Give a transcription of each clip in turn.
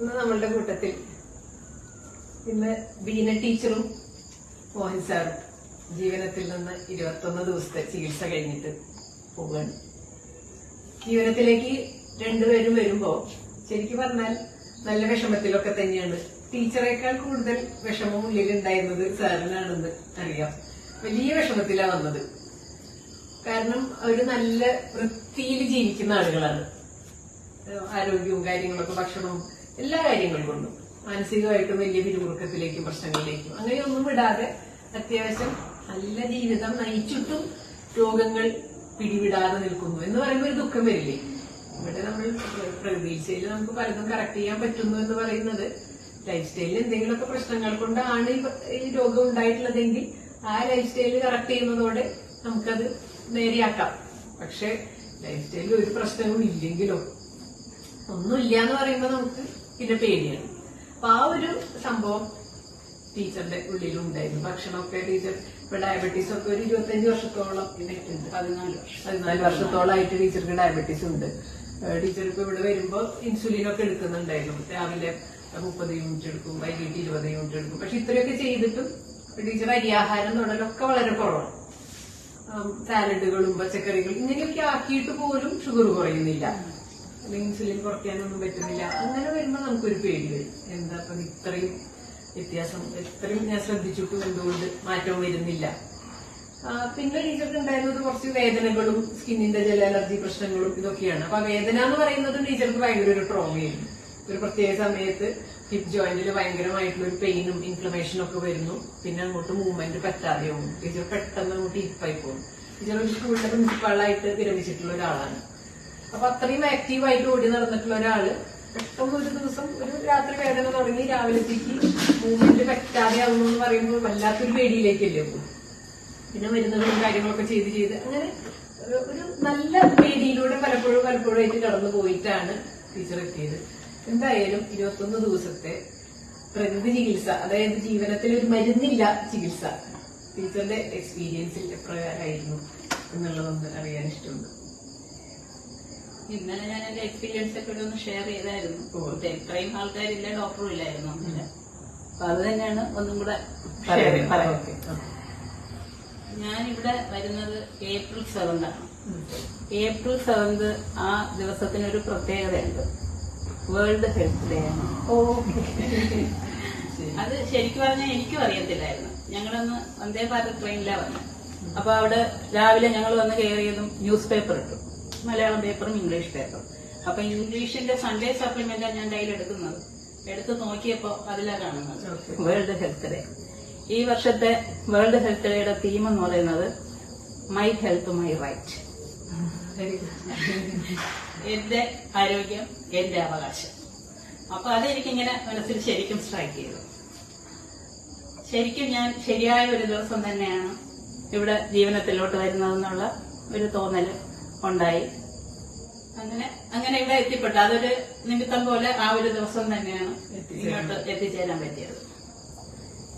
ഇന്ന് നമ്മളുടെ കൂട്ടത്തിൽ ഇന്ന് ബീന ടീച്ചറും മോഹൻ സാറും ജീവനത്തിൽ നിന്ന് ഇരുപത്തൊന്ന് ദിവസത്തെ ചികിത്സ കഴിഞ്ഞിട്ട് പോവുകയാണ്. ജീവനത്തിലേക്ക് രണ്ടുപേരും വരുമ്പോ ശരിക്കും പറഞ്ഞാൽ നല്ല വിഷമത്തിലൊക്കെ തന്നെയാണ്. ടീച്ചറേക്കാൾ കൂടുതൽ വിഷമം ഉള്ളിലുണ്ടായിരുന്നത് സാറിനാണെന്ന് അറിയാം. വലിയ വിഷമത്തിലാണ് വന്നത്. കാരണം അവർ നല്ല വൃത്തിയിൽ ജീവിക്കുന്ന ആളുകളാണ്. ആരോഗ്യവും കാര്യങ്ങളൊക്കെ ഭക്ഷണവും എല്ലാ കാര്യങ്ങളും കൊണ്ടും മാനസികമായിട്ടും വലിയ പിരിമുറുക്കത്തിലേക്കും പ്രശ്നങ്ങളിലേക്കും അങ്ങനെയൊന്നും വിടാതെ അത്യാവശ്യം നല്ല ജീവിതം നയിച്ചിട്ടും രോഗങ്ങൾ പിടിവിടാതെ നിൽക്കുന്നു എന്ന് പറയുമ്പോൾ ഒരു ദുഃഖം വരില്ലേ? ഇവിടെ നമ്മൾ പ്രതീക്ഷയിൽ നമുക്ക് പലതും കറക്റ്റ് ചെയ്യാൻ പറ്റുന്നു എന്ന് പറയുന്നത് ലൈഫ് സ്റ്റൈലിൽ എന്തെങ്കിലുമൊക്കെ പ്രശ്നങ്ങൾ കൊണ്ടാണ് ഈ രോഗം ഉണ്ടായിട്ടുള്ളതെങ്കിൽ ആ ലൈഫ് സ്റ്റൈൽ കറക്റ്റ് ചെയ്യുന്നതോടെ നമുക്കത് നേരെയാക്കാം. പക്ഷെ ലൈഫ് സ്റ്റൈലിൽ ഒരു പ്രശ്നവും ഇല്ലെങ്കിലോ? ഒന്നുമില്ല എന്ന് പറയുമ്പോൾ നമുക്ക് പിന്നെ പേടിയാണ്. അപ്പൊ ആ ഒരു സംഭവം ടീച്ചറുടെ ഉള്ളിലുണ്ടായിരുന്നു ഭക്ഷണമൊക്കെ ടീച്ചർ ഇപ്പൊ ഡയബറ്റീസ് ഒക്കെ ഒരു ഇരുപത്തഞ്ച് വർഷത്തോളം പതിനാല് പതിനാല് വർഷത്തോളമായിട്ട് ടീച്ചർക്ക് ഡയബറ്റീസ് ഉണ്ട്. ടീച്ചർ ഇപ്പൊ ഇവിടെ വരുമ്പോ ഇൻസുലിൻ ഒക്കെ എടുക്കുന്നുണ്ടായിരുന്നു. രാവിലെ മുപ്പത് യൂണിറ്റ് എടുക്കും വൈകിട്ട് ഇരുപത് യൂണിറ്റ് എടുക്കും. പക്ഷെ ഇത്രയൊക്കെ ചെയ്തിട്ടും ടീച്ചർ അരിയാഹാരം തുടരൊക്കെ വളരെ കുറവാണ്. സാലഡുകളും പച്ചക്കറികളും ഇങ്ങനെയൊക്കെ ആക്കിയിട്ട് പോലും ഷുഗർ കുറയുന്നില്ല. ഇൻസുലിൻ കുറയ്ക്കാനൊന്നും പറ്റുന്നില്ല. അങ്ങനെ വരുമ്പോൾ നമുക്കൊരു പേടി വരും. എന്താ പറയുക ഇത്രയും വ്യത്യാസം ഇത്രയും ഞാൻ ശ്രദ്ധിച്ചിട്ടും എന്തുകൊണ്ട് മാറ്റം വരുന്നില്ല. പിന്നെ ടീച്ചർക്ക് ഉണ്ടായിരുന്നത് കുറച്ച് വേദനകളും സ്കിന്നിന്റെ ചില അലർജി പ്രശ്നങ്ങളും ഇതൊക്കെയാണ്. അപ്പൊ വേദന എന്ന് പറയുന്നത് ടീച്ചർക്ക് ഭയങ്കര ഒരു ട്രോമയായിരുന്നു ഒരു പ്രത്യേക സമയത്ത് ഹിപ്പ് ജോയിന്റിൽ ഭയങ്കരമായിട്ടുള്ള ഒരു പെയിനും ഇൻഫ്ലമേഷനും ഒക്കെ വരുന്നു. പിന്നെ അങ്ങോട്ട് മൂവ്മെന്റ് പറ്റാതെ പോകും ടീച്ചർ പെട്ടെന്ന് അങ്ങോട്ട് ഹിപ്പായി പോകും. ടീച്ചർ ഒരു സ്കൂളിലെ പ്രിൻസിപ്പാളായിട്ട് വിരമിച്ചിട്ടുള്ള ഒരാളാണ്. അപ്പൊ അത്രയും ആക്റ്റീവായിട്ട് ഓടി നടന്നിട്ടുള്ള ഒരാൾ പെട്ടെന്ന് ഒരു ദിവസം ഒരു രാത്രി വേദന തുടങ്ങി രാവിലത്തേക്ക് മൂവ്മെന്റ് പറ്റാതെ ആവുന്നു എന്ന് പറയുമ്പോൾ വല്ലാത്തൊരു പേടിയിലേക്കല്ലേ പോകും. പിന്നെ മരുന്നുകളും കാര്യങ്ങളൊക്കെ ചെയ്ത് ചെയ്ത് അങ്ങനെ ഒരു- നല്ല പേടിയിലൂടെ പലപ്പോഴും പലപ്പോഴും ആയിട്ട് കടന്നു പോയിട്ടാണ് ടീച്ചർ എത്തിയത്. എന്തായാലും ഇരുപത്തൊന്ന് ദിവസത്തെ പ്രകൃതി ചികിത്സ അതായത് ജീവനത്തിൽ ഒരു മരുന്നില്ല ചികിത്സ ടീച്ചറിന്റെ എക്സ്പീരിയൻസിൽ എപ്രകാരമായിരുന്നു എന്നുള്ളതൊന്ന് അറിയാൻ ഇഷ്ടമുണ്ട്. ഇന്നലെ ഞാൻ എന്റെ എക്സ്പീരിയൻസ് ഒക്കെ ഇവിടെ ഒന്ന് ഷെയർ ചെയ്തായിരുന്നു. ഇത്രയും ആൾക്കാരില്ല ഡോക്ടറും ഇല്ലായിരുന്നു അപ്പൊ അത് തന്നെയാണ് ഒന്നും കൂടെ. ഞാനിവിടെ വരുന്നത് ഏപ്രിൽ സെവന്താണ് ആണ്. ഏപ്രിൽ സെവന്ത് ആ ദിവസത്തിന് ഒരു പ്രത്യേകതയുണ്ട്. വേൾഡ് ഹെൽത്ത് ഡേ ആണ്. ഓ അത് ശരിക്കും പറഞ്ഞാൽ എനിക്കും അറിയത്തില്ലായിരുന്നു. ഞങ്ങളൊന്ന് വന്ദേ ഭാരത് ട്രെയിനിലാണ് വന്നത് അപ്പൊ അവിടെ രാവിലെ ഞങ്ങൾ വന്ന് കയറിയതും ന്യൂസ് പേപ്പർ ഇട്ടു. മലയാളം പേപ്പറും ഇംഗ്ലീഷ് പേപ്പറും അപ്പൊ ഇംഗ്ലീഷിന്റെ സൺഡേ സപ്ലിമെന്റാണ് ഞാൻ കയ്യിൽ എടുക്കുന്നത്. എടുത്ത് നോക്കിയപ്പോ അതിലാ കാണുന്നത്. വേൾഡ് ഹെൽത്ത് ഡേ ഈ വർഷത്തെ വേൾഡ് ഹെൽത്ത് ഡേയുടെ തീം എന്ന് പറയുന്നത് മൈ ഹെൽത്ത് മൈ റൈറ്റ്. എന്റെ ആരോഗ്യം എന്റെ അവകാശം. അപ്പൊ അതെനിക്കിങ്ങനെ മനസ്സിൽ ശരിക്കും സ്ട്രൈക്ക് ചെയ്തു. ശരിക്കും ഞാൻ ശരിയായ ഒരു ദിവസം തന്നെയാണ് ഇവിടെ ജീവനത്തിലോട്ട് വരുന്നതെന്നുള്ള ഒരു തോന്നൽ ഉണ്ടായി. അങ്ങനെ അങ്ങനെ ഇവിടെ എത്തിപ്പെട്ടു. അതൊരു നിമിത്തം പോലെ ആ ഒരു ദിവസം തന്നെയാണ് ഇങ്ങോട്ട് എത്തിച്ചേരാൻ പറ്റിയത്.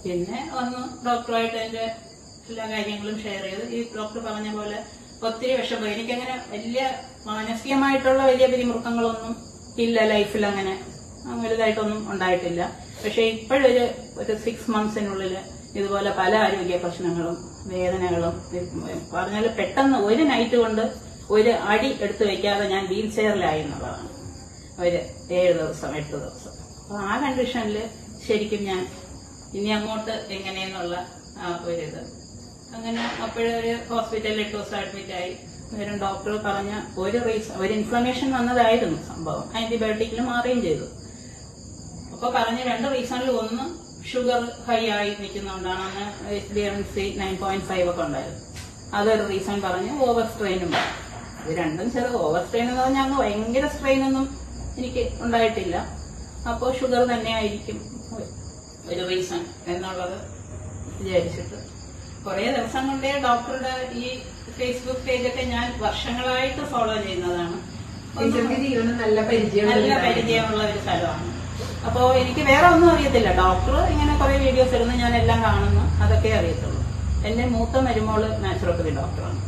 പിന്നെ ഒന്ന് ഡോക്ടറുമായിട്ട് എന്റെ എല്ലാ കാര്യങ്ങളും ഷെയർ ചെയ്ത്. ഈ ഡോക്ടർ പറഞ്ഞ പോലെ ഒത്തിരി വിഷമം. എനിക്കങ്ങനെ വലിയ മാനസികമായിട്ടുള്ള വലിയ പിരിമുറുക്കങ്ങളൊന്നും ഇല്ല ലൈഫിൽ അങ്ങനെ. വലുതായിട്ടൊന്നും ഉണ്ടായിട്ടില്ല. പക്ഷെ ഇപ്പോഴൊരു ഒരു സിക്സ് മന്ത്സിനുള്ളിൽ ഇതുപോലെ പല ആരോഗ്യ പ്രശ്നങ്ങളും വേദനകളും പറഞ്ഞാൽ പെട്ടെന്ന് ഒരു നൈറ്റ് കൊണ്ട് ഒരു അടി എടുത്തു വെക്കാതെ ഞാൻ വീൽ ചെയറിലായി എന്നുള്ളതാണ്. ഒരു ഏഴ് ദിവസം എട്ട് ദിവസം. അപ്പൊ ആ കണ്ടീഷനിൽ ശരിക്കും ഞാൻ ഇനി അങ്ങോട്ട് എങ്ങനെയെന്നുള്ള ഒരിത്. അങ്ങനെ അപ്പോഴൊരു ഹോസ്പിറ്റലിൽ എട്ട് ദിവസം അഡ്മിറ്റ് ആയി. വരും ഡോക്ടർ പറഞ്ഞ ഒരു റീസൺ ഒരു ഇൻഫ്ലമേഷൻ വന്നതായിരുന്നു സംഭവം. ആന്റിബയോട്ടിക്കിൽ മാറുകയും ചെയ്തു. അപ്പൊ പറഞ്ഞ രണ്ട് റീസണിൽ ഒന്ന് ഷുഗർ ഹൈ ആയി നിൽക്കുന്നതുകൊണ്ടാണ് അന്ന് H B M C nine point five ഒക്കെ ഉണ്ടായിരുന്നു അതൊരു റീസൺ പറഞ്ഞ് ഓവർ സ്ട്രെയിനും ഇത് രണ്ടും ചെറു ഓവർ സ്ട്രെയിൻ എന്ന് പറഞ്ഞാൽ അങ്ങ് ഭയങ്കര സ്ട്രെയിൻ ഒന്നും എനിക്ക് ഉണ്ടായിട്ടില്ല. അപ്പോൾ ഷുഗർ തന്നെ ആയിരിക്കും ഒരു റീസൺ എന്നുള്ളത് വിചാരിച്ചിട്ട്. കുറെ ദിവസം കൊണ്ടേ ഡോക്ടറുടെ ഈ ഫേസ്ബുക്ക് പേജൊക്കെ ഞാൻ വർഷങ്ങളായിട്ട് ഫോളോ ചെയ്യുന്നതാണ്. നല്ല പരിചയമുള്ള നല്ല ഒരു പരിചയമുള്ള ഒരു സ്ഥലമാണ്. അപ്പോ എനിക്ക് വേറെ ഒന്നും അറിയത്തില്ല. ഡോക്ടർ ഇങ്ങനെ കുറെ വീഡിയോസ് ഇടുന്നു ഞാൻ എല്ലാം കാണുന്നു. അതൊക്കെ അറിയത്തുള്ളൂ. എന്റെ മൂത്ത മരുമോൾ നാച്ചുറോപ്പതി ഡോക്ടറാണ്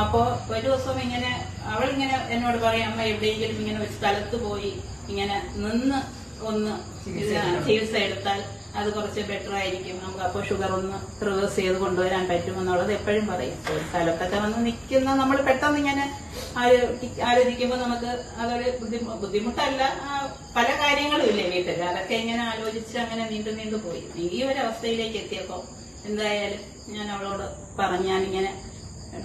അപ്പോ ഒരു ദിവസം ഇങ്ങനെ അവളിങ്ങനെ എന്നോട് പറയും അമ്മ എവിടെയെങ്കിലും ഇങ്ങനെ ഒരു സ്ഥലത്ത് പോയി ഇങ്ങനെ നിന്ന് ഒന്ന് ചികിത്സ എടുത്താൽ അത് കുറച്ച് ബെറ്റർ ആയിരിക്കും. നമുക്ക് അപ്പോൾ ഷുഗർ ഒന്ന് റിവേഴ്സ് ചെയ്ത് കൊണ്ടുവരാൻ പറ്റുമെന്നുള്ളത് എപ്പോഴും പറയും. ഒരു സ്ഥലത്തൊക്കെ വന്ന് നിൽക്കുന്ന നമ്മൾ പെട്ടെന്ന് ഇങ്ങനെ ആലോ- ആലോചിക്കുമ്പോൾ നമുക്ക് അതൊരു ബുദ്ധിമു- ബുദ്ധിമുട്ടല്ല. പല കാര്യങ്ങളും ഇല്ലേ വീട്ടിൽ? അതൊക്കെ ഇങ്ങനെ ആലോചിച്ച് അങ്ങനെ നീണ്ടു നീണ്ടു പോയി. ഈ ഒരു അവസ്ഥയിലേക്ക് എത്തിയപ്പോൾ എന്തായാലും ഞാൻ അവളോട് പറഞ്ഞു ഞാനിങ്ങനെ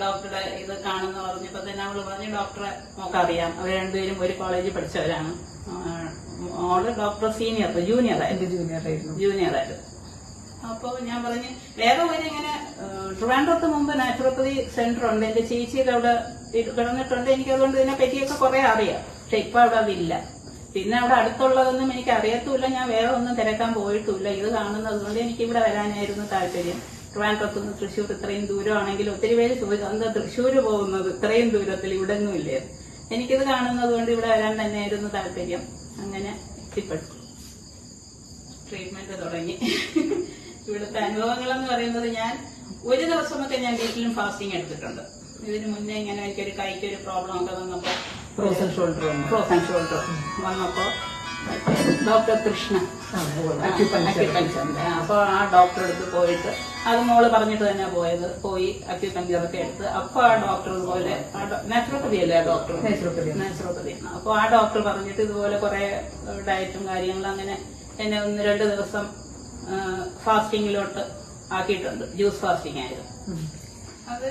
ഡോക്ടറുടെ ഇത് കാണുന്ന പറഞ്ഞപ്പോ തന്നെ അവൾ പറഞ്ഞു ഡോക്ടറെ നമുക്കറിയാം. അവർ രണ്ടുപേരും ഒരു കോളേജിൽ പഠിച്ചവരാണ്. മോൾ ഡോക്ടർ സീനിയർ ജൂനിയർ ആയിരുന്നു. എന്റെ ജൂനിയർ ആയിരുന്നു. ജൂനിയർ ആയിരുന്നു. അപ്പൊ ഞാൻ പറഞ്ഞു വേറെ ഒരു ഇങ്ങനെ ട്രിവാൻഡ്രത്ത് മുമ്പ് നാച്ചുറോപ്പതി സെന്റർ ഉണ്ട്. എന്റെ ചേച്ചിയുടെ അവിടെ കിടന്നിട്ടുണ്ട്. എനിക്ക് അതുകൊണ്ട് ഇതിനെ പറ്റിയൊക്കെ കുറെ അറിയാം. പക്ഷെ ഇപ്പൊ അവിടെ അതില്ല. പിന്നെ അവിടെ അടുത്തുള്ളതൊന്നും എനിക്ക് അറിയത്തുമില്ല. ഞാൻ വേറെ ഒന്നും തിരക്കാൻ പോയിട്ടുമില്ല ഇത് കാണുന്നത് കൊണ്ട് എനിക്ക് ഇവിടെ വരാനായിരുന്നു താല്പര്യം. ട്രിവാൻഡ്രത്ത് നിന്ന് തൃശ്ശൂർ ഇത്രയും ദൂരമാണെങ്കിൽ ഒത്തിരി പേര് ചോദിച്ചു എന്താ തൃശ്ശൂർ പോകുന്നത്? ഇത്രയും ദൂരത്തിൽ ഇവിടെ ഒന്നും ഇല്ലേ എനിക്കിത് കാണുന്നത് കൊണ്ട് ഇവിടെ വരാൻ തന്നെയായിരുന്നു താല്പര്യം. അങ്ങനെ എത്തിപ്പെട്ടു. ട്രീറ്റ്മെന്റ് തുടങ്ങി. ഇവിടുത്തെ അനുഭവങ്ങൾ എന്ന് പറയുന്നത് ഞാൻ ഒരു ദിവസമൊക്കെ ഞാൻ വീട്ടിലും ഫാസ്റ്റിംഗ് എടുത്തിട്ടുണ്ട്. ഇതിന് മുന്നേ ഇങ്ങനെ എനിക്കൊരു കൈക്ക് ഒരു പ്രോബ്ലം ഒക്കെ വന്നപ്പോ ഫ്രോസൺ ഷോൾഡർ ഫ്രോസൺ ഷോൾഡർ വന്നപ്പോ ഡോക്ടർ കൃഷ്ണൻ ആ, ഉവ്വ്. അക്യുപഞ്ചർ. അപ്പൊ ആ ഡോക്ടറെ അടുത്ത് പോയിട്ട് അത് മോൾ പറഞ്ഞിട്ട് തന്നെ പോയത്. പോയി അക്യുപഞ്ചറൊക്കെ എടുത്ത്. അപ്പൊ ആ ഡോക്ടർ ഇതുപോലെ നാച്ചുറോപ്പതി അല്ലേ ആ ഡോക്ടർ. നാച്ചുറോപ്പതി അപ്പൊ ആ ഡോക്ടർ പറഞ്ഞിട്ട് ഇതുപോലെ കുറെ ഡയറ്റും കാര്യങ്ങളും അങ്ങനെ എന്നെ ഒന്ന് രണ്ട് ദിവസം ഫാസ്റ്റിങ്ങിലോട്ട് ആക്കിയിട്ടുണ്ട്. ജ്യൂസ് ഫാസ്റ്റിംഗ് ആയിരുന്നു. അത്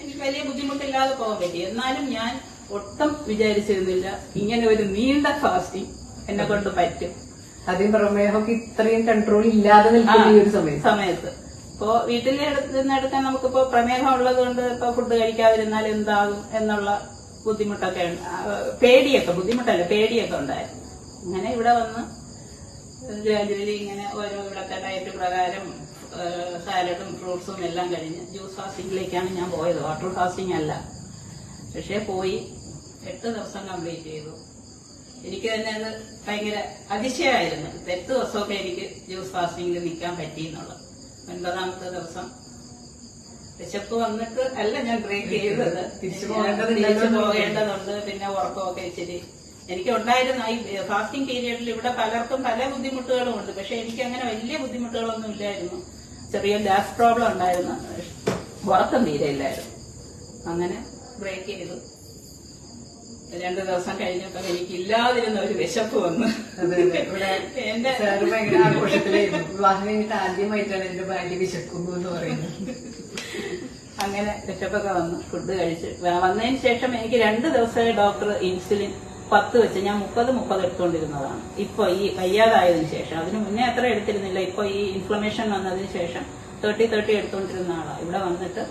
എനിക്ക് വലിയ ബുദ്ധിമുട്ടില്ലാതെ പോകാൻ പറ്റി. എന്നാലും ഞാൻ ഒട്ടും വിചാരിച്ചിരുന്നില്ല ഇങ്ങനെ ഒരു നീണ്ട ഫാസ്റ്റിംഗ് എന്നെ കൊണ്ട് പറ്റും. അതേ പ്രമേഹമൊക്കെ ഇത്രയും കൺട്രോൾ ഇല്ലാതെ നിൽക്കുന്ന ഈ ഒരു സമയത്ത്? സമയത്ത്. ഇപ്പോ വീട്ടിൽ നിന്നെടുക്കാൻ നമുക്കിപ്പോ പ്രമേഹം ഉള്ളത് കൊണ്ട് ഇപ്പൊ ഫുഡ് കഴിക്കാതിരുന്നാൽ എന്താകും എന്നുള്ള ബുദ്ധിമുട്ടൊക്കെ പേടിയൊക്കെ ബുദ്ധിമുട്ടല്ല പേടിയൊക്കെ ഉണ്ടായിരുന്നു. അങ്ങനെ ഇവിടെ വന്ന് ഗ്രാജുവലി ഇങ്ങനെ ഓരോ ഇവിടത്തെ ഡയറ്റ് പ്രകാരം സാലഡും ഫ്രൂട്ട്സും എല്ലാം കഴിഞ്ഞ് ജ്യൂസ് ഫാസ്റ്റിംഗിലേക്കാണ് ഞാൻ പോയത്. വാട്ടർ ഫാസ്റ്റിംഗ് അല്ല. പക്ഷേ പോയി എട്ട് ദിവസം കംപ്ലീറ്റ് ചെയ്തു. എനിക്ക് തന്നെ അത് ഭയങ്കര അതിശയമായിരുന്നു. എട്ട് ദിവസമൊക്കെ എനിക്ക് ജ്യൂസ് ഫാസ്റ്റിംഗിൽ നിൽക്കാൻ പറ്റി എന്നുള്ളത്. ഒൻപതാമത്തെ ദിവസം വിശപ്പ് വന്നിട്ട് അല്ല ഞാൻ ബ്രേക്ക് ചെയ്തത്. തിരിച്ചു പോകേണ്ടത് തിരിച്ചു പോകേണ്ടതുണ്ട്. പിന്നെ ഉറക്കമൊക്കെ ഇച്ചിരി എനിക്ക് ഉണ്ടായിരുന്ന ഈ ഫാസ്റ്റിംഗ് പീരീഡിൽ ഇവിടെ പലർക്കും പല ബുദ്ധിമുട്ടുകളും ഉണ്ട്. പക്ഷെ എനിക്ക് അങ്ങനെ വലിയ ബുദ്ധിമുട്ടുകളൊന്നും ഇല്ലായിരുന്നു. ചെറിയ ഗ്യാസ് പ്രോബ്ലം ഉണ്ടായിരുന്നു. ഉറക്കം തീരെ ഇല്ലായിരുന്നു. അങ്ങനെ ബ്രേക്ക് ചെയ്തു. രണ്ടു ദിവസം കഴിഞ്ഞപ്പോ എനിക്ക് ഇല്ലാതിരുന്ന ഒരു വിശപ്പ് വന്നു. എന്റെ സാറ് ഭയങ്കര ആഘോഷത്തിലായിരുന്നു വിവാഹം കഴിഞ്ഞിട്ട് ആദ്യമായിട്ടാണ് എന്റെ ഭാര്യ വിശക്കുന്നു എന്ന് പറയുന്നത്. അങ്ങനെ വിശപ്പൊക്കെ വന്നു ഫുഡ് കഴിച്ച്. വന്നതിന് ശേഷം എനിക്ക് രണ്ട് ദിവസമായി ഡോക്ടർ ഇൻസുലിൻ പത്ത് വെച്ച് ഞാൻ മുപ്പത് മുപ്പത് എടുത്തുകൊണ്ടിരുന്നതാണ് ഇപ്പൊ ഈ വയ്യാതായതിനു ശേഷം അതിന് മുന്നേ അത്ര എടുത്തിരുന്നില്ല. ഇപ്പൊ ഈ ഇൻഫ്ലമേഷൻ വന്നതിന് ശേഷം തേർട്ടി തേർട്ടി എടുത്തുകൊണ്ടിരുന്ന ആളാണ് ഇവിടെ വന്നിട്ട്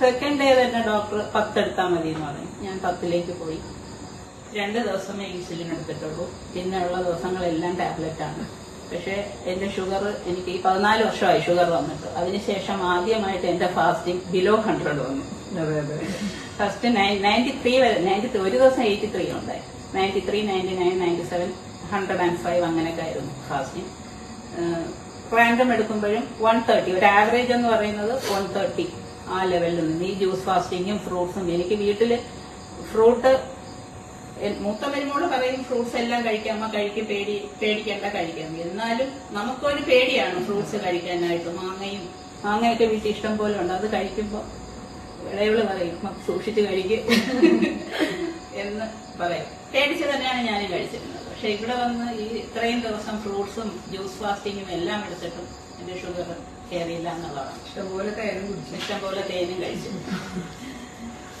സെക്കൻഡ് ഡേ തന്നെ ഡോക്ടർ പത്തെടുത്താൽ മതി എന്ന് പറഞ്ഞു. ഞാൻ പത്തിലേക്ക് പോയി. രണ്ട് ദിവസമേ ഇൻസുലിൻ എടുത്തിട്ടുള്ളൂ. പിന്നെയുള്ള ദിവസങ്ങളെല്ലാം ടാബ്ലറ്റ് ആണ്. പക്ഷേ എന്റെ ഷുഗർ എനിക്ക് ഈ പതിനാല് വർഷമായി ഷുഗർ വന്നിട്ട്. അതിനുശേഷം ആദ്യമായിട്ട് എന്റെ ഫാസ്റ്റിംഗ് ബിലോ ഹൺഡ്രഡ് വന്നു. ഫസ്റ്റ് നയന്റി ത്രീ വരെ നയന്റി ത്രീ ഒരു ദിവസം എയ്റ്റി ത്രീ ഉണ്ടായി. Ninety three ninety nine ninety seven hundred and five അങ്ങനെയൊക്കെ ആയിരുന്നു ഫാസ്റ്റിംഗ് റാൻഡം എടുക്കുമ്പോഴും വൺ തേർട്ടി ഒരു ആവറേജ് എന്ന് പറയുന്നത് വൺ തേർട്ടി ആ ലെവലിൽ നിന്ന് ഈ ജ്യൂസ് ഫാസ്റ്റിങ്ങും ഫ്രൂട്ട്സും എനിക്ക് വീട്ടിൽ ഫ്രൂട്ട് മൂത്ത വരുമ്പോൾ പറയും ഫ്രൂട്ട്സ് എല്ലാം കഴിക്കാം അമ്മ കഴിക്കും പേടി പേടിക്കേണ്ട കഴിക്കാം. എന്നാലും നമുക്കൊരു പേടിയാണ് ഫ്രൂട്ട്സ് കഴിക്കാനായിട്ട്. മാങ്ങയും മാങ്ങയൊക്കെ വീട്ടിൽ ഇഷ്ടം പോലെ ഉണ്ട്. അത് കഴിക്കുമ്പോൾ ഇളയവൾ പറയും "മ, സൂക്ഷിച്ച് കഴിക്കും. എന്ന് പറയും. പേടിച്ച് തന്നെയാണ് ഞാനും കഴിച്ചിരുന്നത്. പക്ഷെ ഇവിടെ വന്ന് ഈ ഇത്രയും ദിവസം ഫ്രൂട്ട്സും ജ്യൂസ് ഫാസ്റ്റിങ്ങും എല്ലാം എടുത്തിട്ടും എന്റെ ഷുഗർ കയറിയില്ല എന്നുള്ളതാണ് ഇഷ്ടംപോലെ തേനും കുടിച്ചു. ഇഷ്ടം പോലെ തേനും കഴിച്ചു.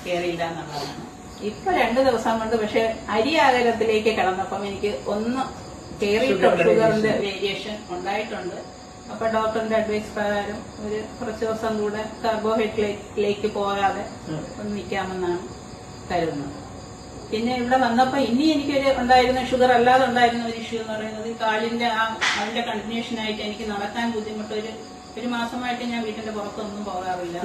കയറിയില്ല എന്നുള്ളതാണ് ഇപ്പൊ രണ്ടു ദിവസം കൊണ്ട് പക്ഷെ അരി ആഹാരത്തിലേക്ക് കടന്നപ്പം എനിക്ക് ഒന്ന് കയറിയിട്ടുണ്ട് ഷുഗറിന്റെ വേരിയേഷൻ ഉണ്ടായിട്ടുണ്ട്. അപ്പൊ ഡോക്ടറിന്റെ അഡ്വൈസ് പ്രകാരം ഒരു കുറച്ച് ദിവസം കൂടെ കാർബോഹൈഡ്രേറ്റിലേക്ക് പോകാതെ ഒന്ന് നിൽക്കാമെന്നാണ് കരുതുന്നത്. പിന്നെ ഇവിടെ വന്നപ്പോ ഇനി എനിക്കൊരു ഉണ്ടായിരുന്ന ഷുഗർ അല്ലാതെ ഉണ്ടായിരുന്ന ഒരു ഇഷ്യൂ എന്ന് പറയുന്നത് കാലിന്റെ ആ അതിന്റെ കണ്ടിന്യൂഷൻ ആയിട്ട് എനിക്ക് നടക്കാൻ ബുദ്ധിമുട്ട് ഒരു മാസമായിട്ട് ഞാൻ വീട്ടിന്റെ പുറത്തൊന്നും പോകാറില്ല.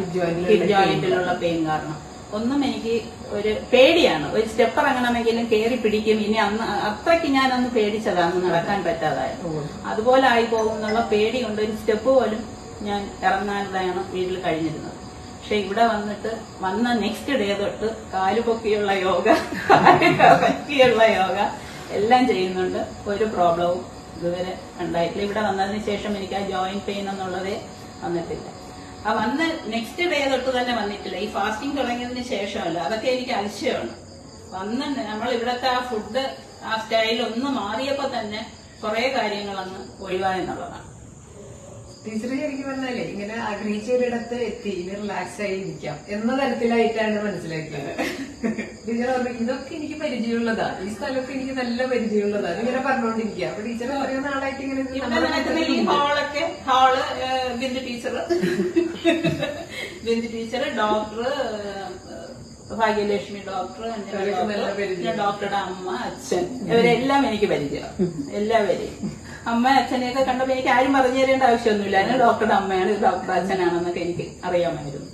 ഹിപ്പ് ജോയിന്റിലുള്ള പെയിൻ കാരണം. ഒന്നും എനിക്ക് ഒരു പേടിയാണ്. ഒരു സ്റ്റെപ്പ് ഇറങ്ങണമെങ്കിലും കയറി പിടിക്കും. ഇനി അന്ന് അത്രയ്ക്ക് ഞാൻ അന്ന് പേടിച്ചതാണ് നടക്കാൻ പറ്റാതായത് അതുപോലെ ആയി പോകും എന്നുള്ള പേടി കൊണ്ട് ഒരു സ്റ്റെപ്പ് പോലും ഞാൻ ഇറങ്ങാനുള്ളതാണ് വീട്ടിൽ കഴിഞ്ഞിരുന്നത്. പക്ഷെ ഇവിടെ വന്നിട്ട് വന്ന നെക്സ്റ്റ് ഡേ തൊട്ട് കാലുപൊക്കിയുള്ള യോഗ പൊക്കിയുള്ള പറ്റിയുള്ള യോഗ എല്ലാം ചെയ്യുന്നുണ്ട്. ഒരു പ്രോബ്ലവും ഇതുവരെ ഉണ്ടായിട്ടില്ല ഇവിടെ വന്നതിന് ശേഷം എനിക്ക് ആ ജോയിന്റ് പെയിൻ എന്നുള്ളതേ വന്നിട്ടില്ല. ആ വന്ന് നെക്സ്റ്റ് ഡേ തൊട്ട് തന്നെ വന്നിട്ടില്ല. ഈ ഫാസ്റ്റിംഗ് തുടങ്ങിയതിന് ശേഷമല്ല. അതൊക്കെ എനിക്ക് അതിശയമാണ് വന്ന് നമ്മൾ ഇവിടുത്തെ ആ ഫുഡ് ആ സ്റ്റൈൽ ഒന്ന് മാറിയപ്പോ തന്നെ കുറെ കാര്യങ്ങളൊന്ന് ഒഴിവായെന്നുള്ളതാണ് ടീച്ചർ ശരിക്കും പറഞ്ഞാലേ ഇങ്ങനെ ആഗ്രഹിച്ച ഒരിടത്ത് എത്തി ഇനി റിലാക്സ് ആയി ഇരിക്കാം എന്ന തരത്തിലായിട്ടാണ് മനസ്സിലാക്കിയത്. ടീച്ചർ പറഞ്ഞു ഇതൊക്കെ എനിക്ക് പരിചയമുള്ളതാ. ഈ സ്ഥലമൊക്കെ എനിക്ക് നല്ല പരിചയമുള്ളതാ. ഇങ്ങനെ പറഞ്ഞോണ്ടിരിക്കുക. അപ്പൊ ടീച്ചർ പറയുന്ന നാളായിട്ട് ഇങ്ങനെ ഈ. ഹാളൊക്കെ hall Bindu teacher Bindu teacher doctor Bhagyalakshmi doctor പിന്നെ ഡോക്ടറുടെ അമ്മ അച്ഛൻ. ഇവരെല്ലാം എനിക്ക് പരിചയം. എല്ലാവരെയും. അമ്മ അച്ഛനെയൊക്കെ കണ്ടപ്പോ എനിക്ക് ആരും പറഞ്ഞു തരേണ്ട ആവശ്യമൊന്നുമില്ല. ഡോക്ടറുടെ അമ്മയാണ് ഡോക്ടർ അച്ഛനാണെന്നൊക്കെ എനിക്ക് അറിയാമായിരുന്നു.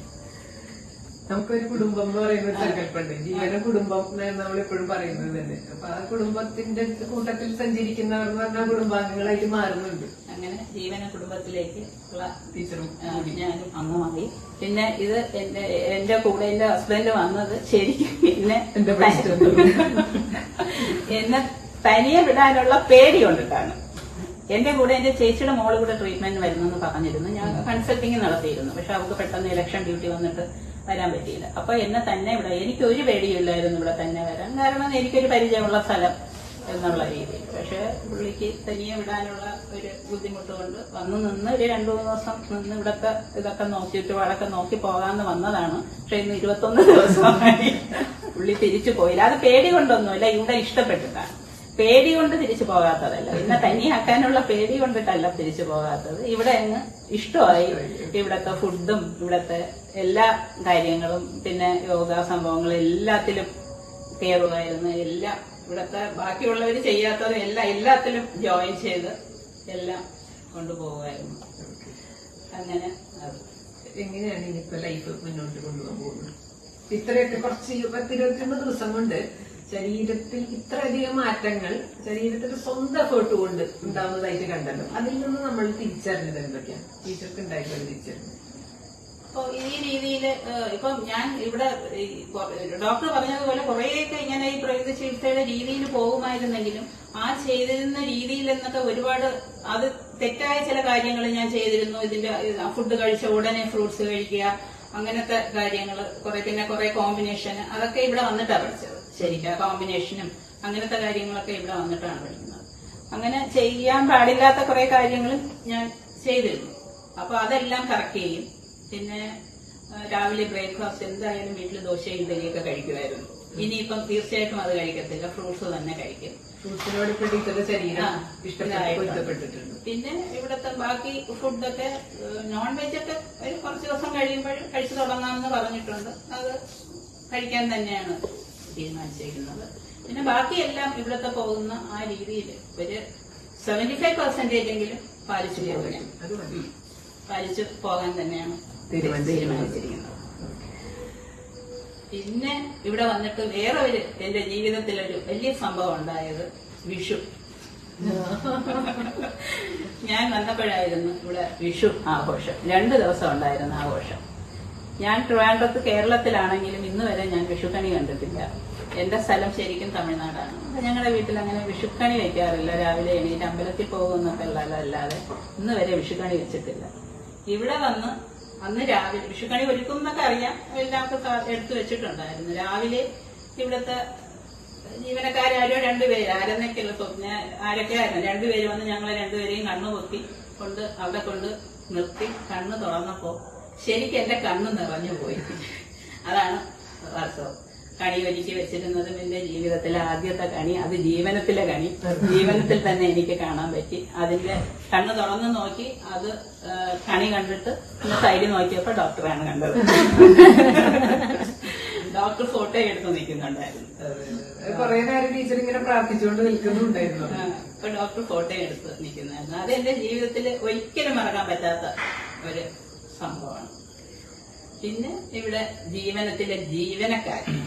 നമുക്കൊരു കുടുംബം എന്ന് പറയുന്ന ഒരു സങ്കല്പമുണ്ട്. ജീവന കുടുംബം നമ്മൾ എപ്പോഴും പറയുന്നത് തന്നെ. അപ്പൊ ആ കുടുംബത്തിന്റെ കൂട്ടത്തിൽ സഞ്ചരിക്കുന്നവർ എന്ന് പറഞ്ഞാൽ കുടുംബാംഗങ്ങളായിട്ട് മാറുന്നുണ്ട്. അങ്ങനെ ജീവന കുടുംബത്തിലേക്ക് ഉള്ള ടീച്ചറും ഞാനും അംഗമായി. പിന്നെ ഇത് എന്റെ എന്റെ കൂടെ എന്റെ ഹസ്ബൻഡ് വന്നത് ശരിക്കും എന്നെ എന്നെ തനിയെ വിടാനുള്ള പേടി കൊണ്ടിട്ടാണ് എന്റെ കൂടെ എന്റെ ചേച്ചിയുടെ മോൾ കൂടെ ട്രീറ്റ്മെന്റ് വരുന്നെന്ന് പറഞ്ഞിരുന്നു. ഞാൻ കൺസൾട്ടിങ് നടത്തിയിരുന്നു. പക്ഷെ അവർക്ക് പെട്ടെന്ന് ഇലക്ഷൻ ഡ്യൂട്ടി വന്നിട്ട് വരാൻ പറ്റിയില്ല. അപ്പൊ എന്നെ തന്നെ ഇവിടെ എനിക്ക് ഒരു പേടിയില്ലായിരുന്നു ഇവിടെ തന്നെ വരാൻ കാരണം എനിക്കൊരു പരിചയമുള്ള സ്ഥലം എന്നുള്ള രീതിയിൽ. പക്ഷെ പുള്ളിക്ക് തനിയെ വിടാനുള്ള ഒരു ബുദ്ധിമുട്ട് കൊണ്ട് വന്ന് നിന്ന് ഒരു രണ്ടു മൂന്ന് ദിവസം നിന്ന് ഇവിടത്തെ ഇതൊക്കെ നോക്കി ചുറ്റുപാടൊക്കെ നോക്കി പോകാന്ന് വന്നതാണ്. പക്ഷെ ഇന്ന് ഇരുപത്തൊന്ന് ദിവസമായി പുള്ളി തിരിച്ചു പോയില്ല. അത് പേടി കൊണ്ടൊന്നുമില്ല. ഇവിടെ ഇഷ്ടപ്പെട്ടിട്ടാണ്. പേടി കൊണ്ട് തിരിച്ചു പോകാത്തതല്ല. പിന്നെ തനിയാക്കാനുള്ള പേടി കൊണ്ടിട്ടല്ല തിരിച്ചു പോകാത്തത്. ഇവിടെ അങ്ങ് ഇഷ്ടമായി. ഇവിടത്തെ ഫുഡും ഇവിടത്തെ എല്ലാ കാര്യങ്ങളും പിന്നെ യോഗ സംഭവങ്ങളും എല്ലാത്തിലും കയറുമായിരുന്നു എല്ലാം ഇവിടത്തെ ബാക്കിയുള്ളവർ ചെയ്യാത്തത് എല്ലാം എല്ലാത്തിലും ജോയിൻ ചെയ്ത് എല്ലാം കൊണ്ടുപോകുമായിരുന്നു അങ്ങനെ എങ്ങനെയാണ് ഇനിയിപ്പോ ലൈഫ് മുന്നോട്ട് കൊണ്ടുപോകാൻ പോകുന്നത്? ഇത്രയൊക്കെ കുറച്ച് പത്തിരുപത്തിരണ്ട് ദിവസം കൊണ്ട് ശരീരത്തിൽ ഇത്രയധികം മാറ്റങ്ങൾ ശരീരത്തിൽ സ്വന്തം എഫേർട്ട് കൊണ്ട് ഉണ്ടാവുന്നതായിട്ട് കണ്ടല്ലോ. അതിൽ നിന്ന് നമ്മൾ തിരിച്ചറിഞ്ഞത് എന്തൊക്കെയാണ്? ടീച്ചർക്ക് ഉണ്ടായിട്ടുള്ള തിരിച്ചറിഞ്ഞത് അപ്പൊ ഈ രീതിയിൽ ഇപ്പം ഞാൻ ഇവിടെ ഡോക്ടർ പറഞ്ഞതുപോലെ കുറേയൊക്കെ ഇങ്ങനെ ഈ പ്രകൃതി ചികിത്സയുടെ രീതിയിൽ പോകുമായിരുന്നെങ്കിലും ആ ചെയ്തിരുന്ന രീതിയിൽ എന്നൊക്കെ ഒരുപാട് അത് തെറ്റായ ചില കാര്യങ്ങൾ ഞാൻ ചെയ്തിരുന്നു. ഇതിന്റെ ഫുഡ് കഴിച്ച ഉടനെ ഫ്രൂട്ട്സ് കഴിക്കുക അങ്ങനത്തെ കാര്യങ്ങൾ കുറെ പിന്നെ കുറെ കോമ്പിനേഷൻ അതൊക്കെ ഇവിടെ വന്നിട്ടാണ് പഠിച്ചത്. ശരിക്കും കോമ്പിനേഷനും അങ്ങനത്തെ കാര്യങ്ങളൊക്കെ ഇവിടെ വന്നിട്ടാണ് പഠിക്കുന്നത്. അങ്ങനെ ചെയ്യാൻ പാടില്ലാത്ത കുറെ കാര്യങ്ങൾ ഞാൻ ചെയ്തിരുന്നു. അപ്പൊ അതെല്ലാം കറക്റ്റ് ചെയ്യും. പിന്നെ രാവിലെ ബ്രേക്ക്ഫാസ്റ്റ് എന്തായാലും വീട്ടിൽ ദോശ ഇഡലിയൊക്കെ കഴിക്കുമായിരുന്നു. ഇനിയിപ്പം തീർച്ചയായിട്ടും അത് കഴിക്കത്തില്ല. ഫ്രൂട്ട്സ് തന്നെ കഴിക്കും. ഫ്രൂട്ട്സിനോട് ഇപ്പൊ ടീച്ചറുടെ ശരീരം ആ, ഇഷ്ടപ്പെട്ട് ഇതായിട്ടുണ്ട്. പൊരുത്തപ്പെട്ടിട്ടുണ്ട്. പിന്നെ ഇവിടുത്തെ ബാക്കി ഫുഡൊക്കെ നോൺ വെജ് ഒക്കെ ഒരു കുറച്ച് ദിവസം കഴിയുമ്പോൾ കഴിച്ചു തുടങ്ങാമെന്ന് പറഞ്ഞിട്ടുണ്ട്. അത് കഴിക്കാൻ തന്നെയാണ് തീരുമാനിച്ചിരിക്കുന്നത്. പിന്നെ ബാക്കിയെല്ലാം ഇവിടുത്തെ പോകുന്ന ആ രീതിയിൽ ഒരു സെവന്റി ഫൈവ് പെർസെന്റേജ് എങ്കിലും പാലിച്ചു മതി. പാലിച്ചു പോകാൻ തന്നെയാണ് തീരുമാനിച്ചിരിക്കുന്നത്. തീരുമാനിച്ചിരിക്കുന്നത്. പിന്നെ ഇവിടെ വന്നിട്ട് വേറെ ഒരു എന്റെ ജീവിതത്തിൽ ഒരു വലിയ സംഭവം ഉണ്ടായത് വിഷു. ഞാൻ വന്നപ്പോഴായിരുന്നു ഇവിടെ വിഷു ആഘോഷം. രണ്ടു ദിവസം ഉണ്ടായിരുന്നു ആഘോഷം. ഞാൻ ട്രിവാൻഡ്രത്ത് കേരളത്തിലാണെങ്കിലും ഇന്ന് വരെ ഞാൻ വിഷുക്കണി കണ്ടിട്ടില്ല. എന്റെ സ്ഥലം ശരിക്കും തമിഴ്നാടാണ്. അപ്പൊ ഞങ്ങളുടെ വീട്ടിൽ അങ്ങനെ വിഷുക്കണി വെക്കാറില്ല. രാവിലെ എണീറ്റ് അമ്പലത്തിൽ പോകുന്നൊക്കെ അല്ലാതെ ഇന്ന് വരെ വിഷുക്കണി വെച്ചിട്ടില്ല. ഇവിടെ വന്ന് അന്ന് രാവിലെ വിഷുക്കണി ഒരുക്കും എന്നൊക്കെ അറിയാം. എല്ലാവർക്കും എടുത്തു വെച്ചിട്ടുണ്ടായിരുന്നു. രാവിലെ ഇവിടുത്തെ ജീവനക്കാരോ രണ്ടുപേര് ആരെന്നൊക്കെയുള്ള സ്വപ്ന ആരൊക്കെയായിരുന്നു. രണ്ടുപേര് വന്ന് ഞങ്ങളെ രണ്ടുപേരെയും കണ്ണു പൊത്തി കൊണ്ട് അവിടെ കൊണ്ട് നിർത്തി കണ്ണ് തുറന്നപ്പോ ശരിക്കും എന്റെ കണ്ണ് നിറഞ്ഞു പോയി. അതാണ് വാസ്തവം. കണി ഒരുക്കി വെച്ചിരുന്നതും എന്റെ ജീവിതത്തിലെ ആദ്യത്തെ കണി അത് ജീവനത്തിലെ കണി. ജീവനത്തിൽ തന്നെ എനിക്ക് കാണാൻ പറ്റി. അതിന്റെ കണ്ണ് തുറന്ന് നോക്കി അത് കണി കണ്ടിട്ട് സൈഡിൽ നോക്കിയപ്പോ ഡോക്ടറാണ് കണ്ടത്. ഡോക്ടർ ഫോട്ടോ എടുത്ത് നിൽക്കുന്നുണ്ടായിരുന്നു. കുറെ നേരം ടീച്ചർ ഇങ്ങനെ പ്രാർത്ഥിച്ചുകൊണ്ട് നിൽക്കുന്നുണ്ടായിരുന്നു ഇപ്പൊ ഡോക്ടർ ഫോട്ടോ എടുത്ത് നിൽക്കുന്നതായിരുന്നു അത് എന്റെ ജീവിതത്തിൽ ഒരിക്കലും മറക്കാൻ പറ്റാത്ത ഒരു സംഭവമാണ്. പിന്നെ ഇവിടെ ജീവനത്തിലെ ജീവനക്കാരൻ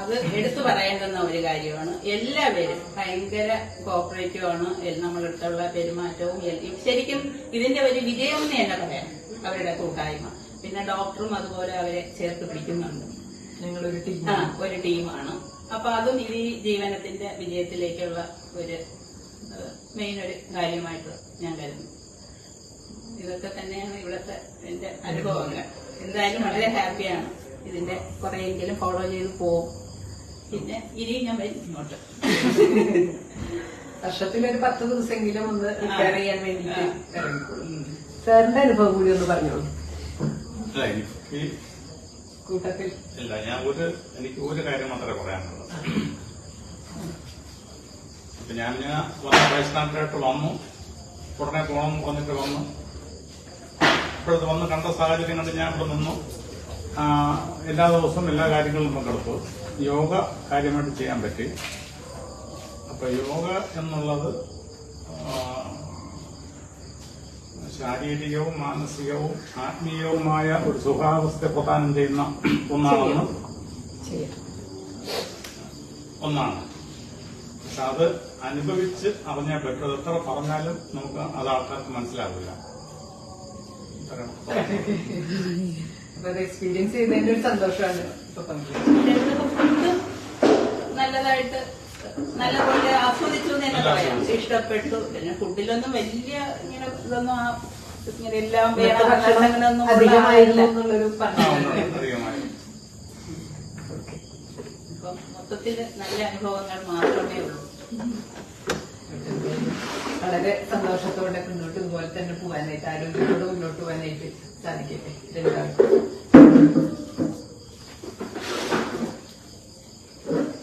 അത് എടുത്തു പറയേണ്ടുന്ന ഒരു കാര്യമാണ്. എല്ലാവരും ഭയങ്കര കോപ്പറേറ്റീവ് ആണ്. നമ്മളടുത്തുള്ള പെരുമാറ്റവും ശരിക്കും ഇതിന്റെ ഒരു വിജയം എന്ന് തന്നെ പറയാം. അവരുടെ കൂട്ടായ്മ. പിന്നെ ഡോക്ടറും അതുപോലെ അവരെ ചേർത്ത് പിടിക്കുന്നുണ്ട്. ആ ഒരു ടീമാണ്. അപ്പൊ അതും ഈ ജീവനത്തിന്റെ വിജയത്തിലേക്കുള്ള ഒരു മെയിൻ ഒരു കാര്യമായിട്ട് ഞാൻ കരുതുന്നു. ഇതൊക്കെ തന്നെയാണ് ഇവിടുത്തെ എന്റെ അനുഭവങ്ങൾ. എന്തായാലും വളരെ ഹാപ്പിയാണ് ഇതിന്റെ കുറെയെങ്കിലും ഫോളോ ചെയ്ത് പോവും. പിന്നെ ഇനി ഞാൻ വരും. ഇങ്ങോട്ട്. വർഷത്തിൽ ഒരു പത്ത് ദിവസമെങ്കിലും ഒന്ന് റിപ്പയർ ചെയ്യാൻ ഇറങ്ങിക്കോളും. സാറിന്റെ അനുഭവം കൂടി ഒന്ന് പറഞ്ഞോളൂ കൂട്ടത്തിൽ. ഇല്ല ഞാൻ ഒരു എനിക്ക് ഒരു കാര്യം മാത്രമേ പറയാനുള്ളൂ. ഇപ്പൊ ഞാൻ ഞാൻ വന്ന വയസ്സാനായിട്ട് വന്നു. ഉടനെ പോകണം വന്നിട്ട് വന്നു. ഇപ്പോഴത്തെ വന്ന് കണ്ട സാഹചര്യം കണ്ട് ഞാൻ ഇവിടെ നിന്നു. എല്ലാ ദിവസവും എല്ലാ കാര്യങ്ങളിലും പങ്കെടുത്തു യോഗ കാര്യമായിട്ട് ചെയ്യാൻ പറ്റി. അപ്പൊ യോഗ എന്നുള്ളത് ശാരീരികവും മാനസികവും ആത്മീയവുമായ ഒരു സുഖാവസ്ഥ പ്രദാനം ചെയ്യുന്ന ഒന്നാണെന്ന് ഒന്നാണ്. പക്ഷെ അത് അനുഭവിച്ച് അറിഞ്ഞാൽ പറ്റും എത്ര പറഞ്ഞാലും നമുക്ക് അത് ആൾക്കാർക്ക് മനസ്സിലാവില്ല. അപ്പൊ അത് എക്സ്പീരിയൻസ് ചെയ്തതിന്റെ ഒരു സന്തോഷമാണ് ഇപ്പൊ പങ്കുവെച്ചത് നല്ലതായിട്ട് നല്ലപോലെ ആസ്വദിച്ചു എന്ന് തന്നെ പറയാം. ഇഷ്ടപ്പെട്ടു. പിന്നെ ഫുഡിലൊന്നും വലിയ ഇങ്ങനെ ഇതൊന്നും ആ ഇങ്ങനെ എല്ലാം വേറെ ഭക്ഷണങ്ങളൊന്നും ഉള്ള അധികമായിരുന്നു. എന്നുള്ളൊരു പറഞ്ഞു ഒന്ന് മൊത്തത്തിൽ നല്ല അനുഭവങ്ങൾ മാത്രമേ ഉള്ളൂ. വളരെ സന്തോഷത്തോടെ മുന്നോട്ട് ഇതുപോലെ തന്നെ പോകാനായിട്ട് ആരോഗ്യത്തോടെ മുന്നോട്ട് പോകാനായിട്ട് സാധിക്കട്ടെ.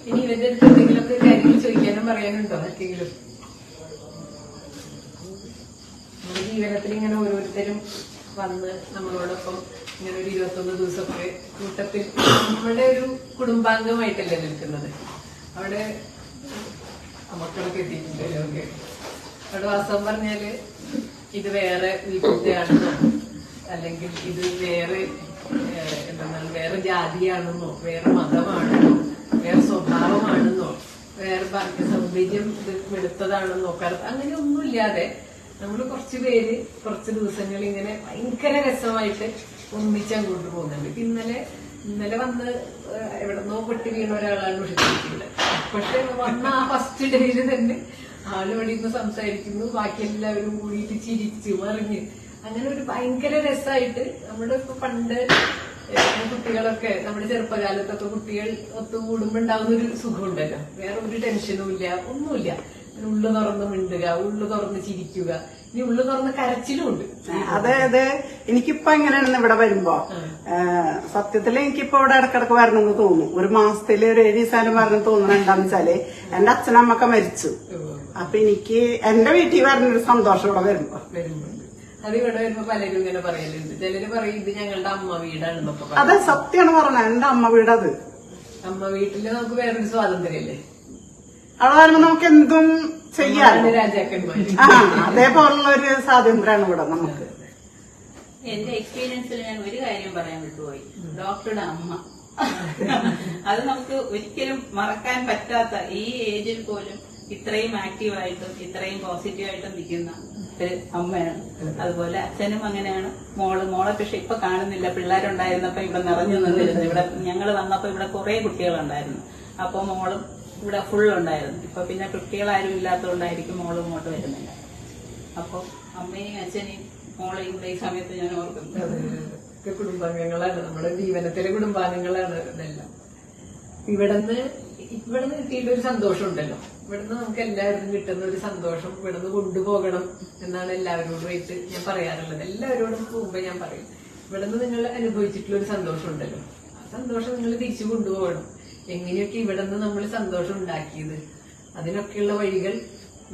ഇനി ഇവന്റെ അടുത്ത് എന്തെങ്കിലുമൊക്കെ കാര്യങ്ങൾ ചോദിക്കാനും പറയാനുണ്ടോ ആർക്കെങ്കിലും? ജീവനത്തിൽ ഇങ്ങനെ ഓരോരുത്തരും വന്ന് നമ്മളോടൊപ്പം ഇങ്ങനെ ഒരു ഇരുപത്തൊന്ന് ദിവസമൊക്കെ കൂട്ടത്തിൽ നമ്മുടെ ഒരു കുടുംബാംഗമായിട്ടല്ലേ നിൽക്കുന്നത്. അവിടെ മക്കളൊക്കെ എത്തിയിട്ടുണ്ടല്ലോ അവിടെ വാസ്തവം പറഞ്ഞാൽ ഇത് വേറെ വീട്ടിലാണെന്നോ അല്ലെങ്കിൽ ഇത് വേറെ എന്താ വേറെ ജാതിയാണെന്നോ വേറെ മതമാണെന്നോ വേറെ സ്വഭാവമാണെന്നോ വേറെ ബാക്കി സൗന്ദര്യം എടുത്തതാണെന്നോ കറുത്ത അങ്ങനെ ഒന്നുമില്ലാതെ നമ്മൾ കുറച്ച് പേര് കുറച്ച് ദിവസങ്ങൾ ഇങ്ങനെ ഭയങ്കര രസമായിട്ട് ഒന്നിച്ച് കൊണ്ടുപോകുന്നുണ്ട് പോകുന്നുണ്ട്. ഇന്നലെ ഇന്നലെ വന്ന് എവിടെന്നോ പൊട്ടി വീണ ഒരാളാണ് വിളിച്ചിരിക്കുന്നത് പക്ഷെ വന്ന ആ ഫസ്റ്റ് ഡേയിൽ തന്നെ ആൾ ഇവിടെ ഇരുന്ന് സംസാരിക്കുന്നു. ബാക്കി എല്ലാവരും കൂടിയിട്ട് ചിരിച്ചു മറിഞ്ഞ്. അങ്ങനെ ഒരു ഭയങ്കര രസമായിട്ട് നമ്മുടെ ഇപ്പൊ പണ്ട് കുട്ടികളൊക്കെ നമ്മുടെ ചെറുപ്പകാലത്തൊക്കെ കുട്ടികൾ ഒത്തുകൂടുമ്പോ ഉണ്ടാവുന്ന ഒരു സുഖമുണ്ടല്ലോ. വേറെ ഒരു ടെൻഷനും ഇല്ല ഒന്നുമില്ല. ഉള്ളു തുറന്ന് മിണ്ടുക ഉള്ളു തുറന്ന് ചിരിക്കുക. ഇനി ഉള്ളു തുറന്ന് കരച്ചിലും ഉണ്ട്. അതെ എനിക്കിപ്പോ എങ്ങനെയാണെന്ന് ഇവിടെ വരുമ്പോ സത്യത്തിൽ സത്യത്തിൽ എനിക്കിപ്പോ ഇവിടെ ഇടക്കിടക്ക് വരണമെന്ന് തോന്നും. ഒരു മാസത്തിൽ ഒരു ഏഴ് ദിവസം വരണം തോന്നുന്നത് എന്താന്ന് വെച്ചാൽ എന്റെ അച്ഛനമ്മൊക്കെ മരിച്ചു. അപ്പൊ എനിക്ക് എന്റെ വീട്ടിൽ വരണൊരു സന്തോഷം ഇവിടെ വരുമ്പോ. അതെ അത് ഇവിടെ വരുമ്പോ പലരും ഇങ്ങനെ പറയലുണ്ട്. ചിലര് പറയും ഇത് ഞങ്ങളുടെ അമ്മ വീടാണെന്നൊക്കെ അത് സത്യമാണ് പറഞ്ഞത്. എന്റെ അമ്മ വീടത്. അമ്മ വീട്ടിൽ നമുക്ക് വേറൊരു സ്വാതന്ത്ര്യമല്ലേ അവിടെ വരുമ്പോ നമുക്ക് എന്തും ചെയ്യാം ആ അതേപോലുള്ള ഒരു സ്വാതന്ത്ര്യമാണ് ഇവിടെ നമുക്ക്. എന്റെ എക്സ്പീരിയൻസിൽ ഞാൻ ഒരു കാര്യം പറയാൻ വിട്ടുപോയി. ഡോക്ടറുടെ അമ്മ. അത് നമുക്ക് ഒരിക്കലും മറക്കാൻ പറ്റാത്ത ഈ ഏജിൽ പോലും ഇത്രയും ആക്റ്റീവായിട്ടും ഇത്രയും പോസിറ്റീവായിട്ടും നിൽക്കുന്ന ഒരു അമ്മയാണ്. അതുപോലെ അച്ഛനും അങ്ങനെയാണ്. മോൾ മോളെ പക്ഷെ ഇപ്പൊ കാണുന്നില്ല. പിള്ളേരുണ്ടായിരുന്നപ്പോ ഇവിടെ നിറഞ്ഞു നിന്നിരുന്നു. ഇവിടെ ഞങ്ങൾ വന്നപ്പോ ഇവിടെ കുറെ കുട്ടികളുണ്ടായിരുന്നു. അപ്പൊ മോളും ഇവിടെ ഫുൾ ഉണ്ടായിരുന്നു. ഇപ്പൊ പിന്നെ കുട്ടികളാരും ഇല്ലാത്തതുകൊണ്ടായിരിക്കും മോൾ ഇങ്ങോട്ട് വരുന്നില്ല. അപ്പൊ അമ്മയും അച്ഛനെയും മോളെയും കൂടെ ഈ സമയത്ത് ഞാൻ ഓർക്കുന്നു. കുടുംബാംഗങ്ങളാണ്. നമ്മുടെ ജീവനത്തിലെ കുടുംബാംഗങ്ങളാണ് ഇതെല്ലാം. ഇവിടുന്ന് ഇവിടുന്ന് കിട്ടിയിട്ട് ഒരു സന്തോഷം ഉണ്ടല്ലോ ഇവിടുന്ന് നമുക്ക് എല്ലാവരും കിട്ടുന്ന ഒരു സന്തോഷം. ഇവിടുന്ന് കൊണ്ടുപോകണം എന്നാണ് എല്ലാവരോടും എല്ലാവരോടുമായിട്ട് ഞാൻ പറയാറുള്ളത്. എല്ലാവരോടും പോകുമ്പോ ഞാൻ പറയും ഇവിടുന്ന് നിങ്ങൾ അനുഭവിച്ചിട്ടുള്ള ഒരു സന്തോഷം ഉണ്ടല്ലോ ആ സന്തോഷം നിങ്ങൾ തിരിച്ചു കൊണ്ടുപോകണം. എങ്ങനെയൊക്കെ ഇവിടെ നിന്ന് നമ്മൾ സന്തോഷം ഉണ്ടാക്കിയത്? അതിനൊക്കെയുള്ള വഴികൾ